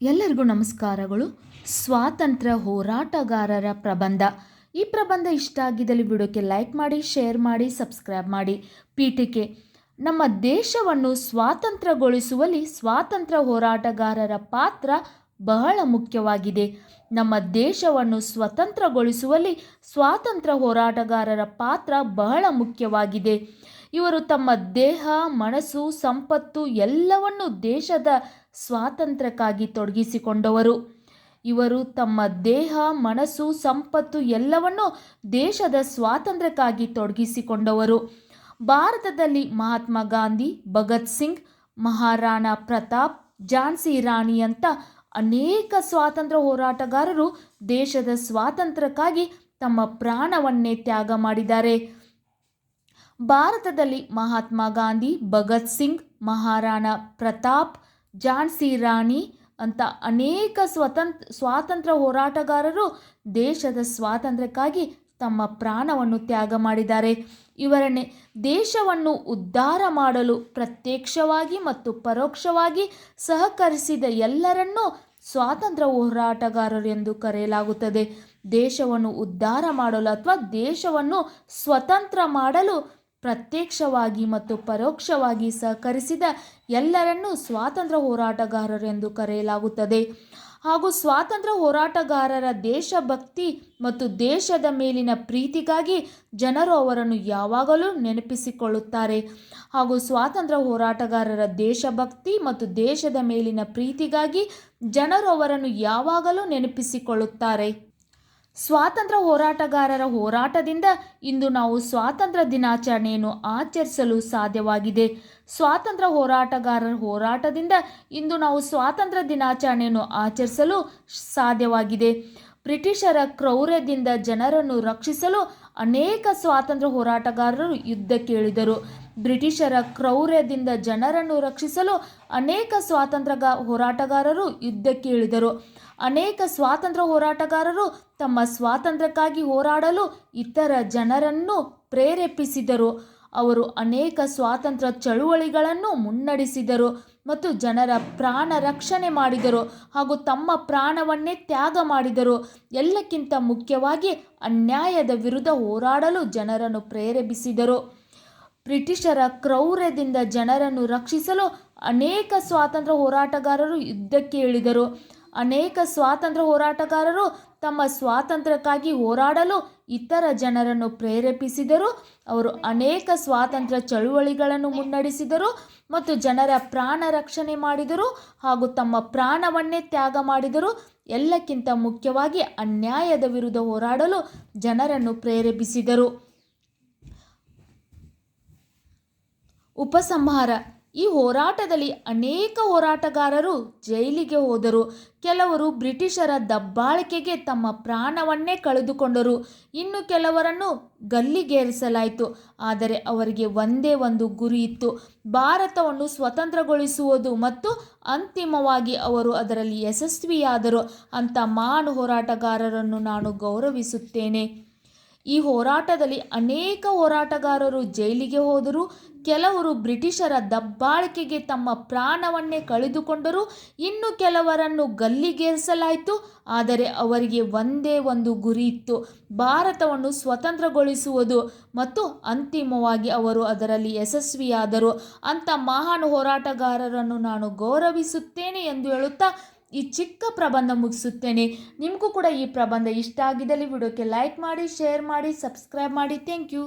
ಎಲ್ಲರಿಗೂ ನಮಸ್ಕಾರಗಳು. ಸ್ವಾತಂತ್ರ್ಯ ಹೋರಾಟಗಾರರ ಪ್ರಬಂಧ. ಈ ಪ್ರಬಂಧ ಇಷ್ಟ ಆಗಿದ್ದಲ್ಲಿ ವಿಡಿಯೋಕ್ಕೆ ಲೈಕ್ ಮಾಡಿ, ಶೇರ್ ಮಾಡಿ, ಸಬ್ಸ್ಕ್ರೈಬ್ ಮಾಡಿ. ಪೀಠಿಕೆ. ನಮ್ಮ ದೇಶವನ್ನು ಸ್ವಾತಂತ್ರ್ಯಗೊಳಿಸುವಲ್ಲಿ ಸ್ವಾತಂತ್ರ್ಯ ಹೋರಾಟಗಾರರ ಪಾತ್ರ ಬಹಳ ಮುಖ್ಯವಾಗಿದೆ. ನಮ್ಮ ದೇಶವನ್ನು ಸ್ವತಂತ್ರಗೊಳಿಸುವಲ್ಲಿ ಸ್ವಾತಂತ್ರ್ಯ ಹೋರಾಟಗಾರರ ಪಾತ್ರ ಬಹಳ ಮುಖ್ಯವಾಗಿದೆ. ಇವರು ತಮ್ಮ ದೇಹ, ಮನಸ್ಸು, ಸಂಪತ್ತು ಎಲ್ಲವನ್ನು ದೇಶದ ಸ್ವಾತಂತ್ರ್ಯಕ್ಕಾಗಿ ತೊಡಗಿಸಿಕೊಂಡವರು. ಇವರು ತಮ್ಮ ದೇಹ, ಮನಸ್ಸು, ಸಂಪತ್ತು ಎಲ್ಲವನ್ನೂ ದೇಶದ ಸ್ವಾತಂತ್ರ್ಯಕ್ಕಾಗಿ ತೊಡಗಿಸಿಕೊಂಡವರು. ಭಾರತದಲ್ಲಿ ಮಹಾತ್ಮ ಗಾಂಧಿ, ಭಗತ್ ಸಿಂಗ್, ಮಹಾರಾಣಾ ಪ್ರತಾಪ್, ಝಾನ್ಸಿ ರಾಣಿ ಅಂತ ಅನೇಕ ಸ್ವಾತಂತ್ರ್ಯ ಹೋರಾಟಗಾರರು ದೇಶದ ಸ್ವಾತಂತ್ರ್ಯಕ್ಕಾಗಿ ತಮ್ಮ ಪ್ರಾಣವನ್ನೇ ತ್ಯಾಗ ಮಾಡಿದ್ದಾರೆ. ಭಾರತದಲ್ಲಿ ಮಹಾತ್ಮ ಗಾಂಧಿ, ಭಗತ್ ಸಿಂಗ್, ಮಹಾರಾಣಾ ಪ್ರತಾಪ್ ಝಾನ್ಸಿ ರಾಣಿ ಅಂತ ಅನೇಕ ಸ್ವತಂತ್ರ ಸ್ವಾತಂತ್ರ್ಯ ಹೋರಾಟಗಾರರು ದೇಶದ ಸ್ವಾತಂತ್ರ್ಯಕ್ಕಾಗಿ ತಮ್ಮ ಪ್ರಾಣವನ್ನು ತ್ಯಾಗ ಮಾಡಿದ್ದಾರೆ. ಇವರನ್ನೇ ದೇಶವನ್ನು ಉದ್ಧಾರ ಮಾಡಲು ಪ್ರತ್ಯಕ್ಷವಾಗಿ ಮತ್ತು ಪರೋಕ್ಷವಾಗಿ ಸಹಕರಿಸಿದ ಎಲ್ಲರನ್ನೂ ಸ್ವಾತಂತ್ರ್ಯ ಹೋರಾಟಗಾರರು ಎಂದು ಕರೆಯಲಾಗುತ್ತದೆ. ದೇಶವನ್ನು ಉದ್ಧಾರ ಮಾಡಲು ಅಥವಾ ದೇಶವನ್ನು ಸ್ವತಂತ್ರ ಮಾಡಲು ಪ್ರತ್ಯಕ್ಷವಾಗಿ ಮತ್ತು ಪರೋಕ್ಷವಾಗಿ ಸಹಕರಿಸಿದ ಎಲ್ಲರನ್ನೂ ಸ್ವಾತಂತ್ರ್ಯ ಹೋರಾಟಗಾರರು ಎಂದು ಕರೆಯಲಾಗುತ್ತದೆ. ಹಾಗೂ ಸ್ವಾತಂತ್ರ್ಯ ಹೋರಾಟಗಾರರ ದೇಶಭಕ್ತಿ ಮತ್ತು ದೇಶದ ಮೇಲಿನ ಪ್ರೀತಿಗಾಗಿ ಜನರು ಅವರನ್ನು ಯಾವಾಗಲೂ ನೆನಪಿಸಿಕೊಳ್ಳುತ್ತಾರೆ. ಹಾಗೂ ಸ್ವಾತಂತ್ರ್ಯ ಹೋರಾಟಗಾರರ ದೇಶಭಕ್ತಿ ಮತ್ತು ದೇಶದ ಮೇಲಿನ ಪ್ರೀತಿಗಾಗಿ ಜನರು ಅವರನ್ನು ಯಾವಾಗಲೂ ನೆನಪಿಸಿಕೊಳ್ಳುತ್ತಾರೆ. ಸ್ವಾತಂತ್ರ್ಯ ಹೋರಾಟಗಾರರ ಹೋರಾಟದಿಂದ ಇಂದು ನಾವು ಸ್ವಾತಂತ್ರ್ಯ ದಿನಾಚರಣೆಯನ್ನು ಆಚರಿಸಲು ಸಾಧ್ಯವಾಗಿದೆ. ಸ್ವಾತಂತ್ರ್ಯ ಹೋರಾಟಗಾರರ ಹೋರಾಟದಿಂದ ಇಂದು ನಾವು ಸ್ವಾತಂತ್ರ್ಯ ದಿನಾಚರಣೆಯನ್ನು ಆಚರಿಸಲು ಸಾಧ್ಯವಾಗಿದೆ. ಬ್ರಿಟಿಷರ ಕ್ರೌರ್ಯದಿಂದ ಜನರನ್ನು ರಕ್ಷಿಸಲು ಅನೇಕ ಸ್ವಾತಂತ್ರ್ಯ ಹೋರಾಟಗಾರರು ಯುದ್ಧ ಇಳಿದರು ಬ್ರಿಟಿಷರ ಕ್ರೌರ್ಯದಿಂದ ಜನರನ್ನು ರಕ್ಷಿಸಲು ಅನೇಕ ಸ್ವಾತಂತ್ರ್ಯ ಹೋರಾಟಗಾರರು ಯುದ್ಧಕ್ಕೆ ಇಳಿದರು. ಅನೇಕ ಸ್ವಾತಂತ್ರ್ಯ ಹೋರಾಟಗಾರರು ತಮ್ಮ ಸ್ವಾತಂತ್ರ್ಯಕ್ಕಾಗಿ ಹೋರಾಡಲು ಇತರ ಜನರನ್ನು ಪ್ರೇರೇಪಿಸಿದರು. ಅವರು ಅನೇಕ ಸ್ವಾತಂತ್ರ್ಯ ಚಳುವಳಿಗಳನ್ನು ಮುನ್ನಡೆಸಿದರು ಮತ್ತು ಜನರ ಪ್ರಾಣ ರಕ್ಷಣೆ ಮಾಡಿದರು ಹಾಗೂ ತಮ್ಮ ಪ್ರಾಣವನ್ನೇ ತ್ಯಾಗ ಮಾಡಿದರು. ಎಲ್ಲಕ್ಕಿಂತ ಮುಖ್ಯವಾಗಿ ಅನ್ಯಾಯದ ವಿರುದ್ಧ ಹೋರಾಡಲು ಜನರನ್ನು ಪ್ರೇರೇಪಿಸಿದರು. ಬ್ರಿಟಿಷರ ಕ್ರೌರ್ಯದಿಂದ ಜನರನ್ನು ರಕ್ಷಿಸಲು ಅನೇಕ ಸ್ವಾತಂತ್ರ್ಯ ಹೋರಾಟಗಾರರು ಯುದ್ಧಕ್ಕೆ ಇಳಿದರು. ಅನೇಕ ಸ್ವಾತಂತ್ರ್ಯ ಹೋರಾಟಗಾರರು ತಮ್ಮ ಸ್ವಾತಂತ್ರ್ಯಕ್ಕಾಗಿ ಹೋರಾಡಲು ಇತರ ಜನರನ್ನು ಪ್ರೇರೇಪಿಸಿದರು. ಅವರು ಅನೇಕ ಸ್ವಾತಂತ್ರ್ಯ ಚಳುವಳಿಗಳನ್ನು ಮುನ್ನಡೆಸಿದರು ಮತ್ತು ಜನರ ಪ್ರಾಣ ರಕ್ಷಣೆ ಮಾಡಿದರು ಹಾಗೂ ತಮ್ಮ ಪ್ರಾಣವನ್ನೇ ತ್ಯಾಗ ಮಾಡಿದರು. ಎಲ್ಲಕ್ಕಿಂತ ಮುಖ್ಯವಾಗಿ ಅನ್ಯಾಯದ ವಿರುದ್ಧ ಹೋರಾಡಲು ಜನರನ್ನು ಪ್ರೇರೇಪಿಸಿದರು. ಉಪಸಂಹಾರ. ಈ ಹೋರಾಟದಲ್ಲಿ ಅನೇಕ ಹೋರಾಟಗಾರರು ಜೈಲಿಗೆ ಹೋದರು. ಕೆಲವರು ಬ್ರಿಟಿಷರ ದಬ್ಬಾಳಿಕೆಗೆ ತಮ್ಮ ಪ್ರಾಣವನ್ನೇ ಕಳೆದುಕೊಂಡರು. ಇನ್ನು ಕೆಲವರನ್ನು ಗಲ್ಲಿಗೇರಿಸಲಾಯಿತು. ಆದರೆ ಅವರಿಗೆ ಒಂದೇ ಒಂದು ಗುರಿ ಇತ್ತು. ಭಾರತವನ್ನು ಸ್ವತಂತ್ರಗೊಳಿಸುವುದು ಮತ್ತು ಅಂತಿಮವಾಗಿ ಅವರು ಅದರಲ್ಲಿ ಯಶಸ್ವಿಯಾದರು. ಅಂತ ಮಾನ್ ಹೋರಾಟಗಾರರನ್ನು ನಾನು ಗೌರವಿಸುತ್ತೇನೆ. ಈ ಹೋರಾಟದಲ್ಲಿ ಅನೇಕ ಹೋರಾಟಗಾರರು ಜೈಲಿಗೆ ಹೋದರು. ಕೆಲವರು ಬ್ರಿಟಿಷರ ದಬ್ಬಾಳಿಕೆಗೆ ತಮ್ಮ ಪ್ರಾಣವನ್ನೇ ಕಳೆದುಕೊಂಡರು. ಇನ್ನು ಕೆಲವರನ್ನು ಗಲ್ಲಿಗೇರಿಸಲಾಯಿತು. ಆದರೆ ಅವರಿಗೆ ಒಂದೇ ಒಂದು ಗುರಿ ಇತ್ತು. ಭಾರತವನ್ನು ಸ್ವತಂತ್ರಗೊಳಿಸುವುದು ಮತ್ತು ಅಂತಿಮವಾಗಿ ಅವರು ಅದರಲ್ಲಿ ಯಶಸ್ವಿಯಾದರು. ಅಂತ ಮಹಾನ್ ಹೋರಾಟಗಾರರನ್ನು ನಾನು ಗೌರವಿಸುತ್ತೇನೆ ಎಂದು ಹೇಳುತ್ತಾ ಈ ಚಿಕ್ಕ ಪ್ರಬಂಧ ಮುಗಿಸುತ್ತೇನೆ. ನಿಮಗೂ ಕೂಡ ಈ ಪ್ರಬಂಧ ಇಷ್ಟ ಆಗಿದ್ದಲ್ಲಿ ವಿಡಿಯೋಕ್ಕೆ ಲೈಕ್ ಮಾಡಿ ಶೇರ್ ಮಾಡಿ ಸಬ್ಸ್ಕ್ರೈಬ್ ಮಾಡಿ. Thank you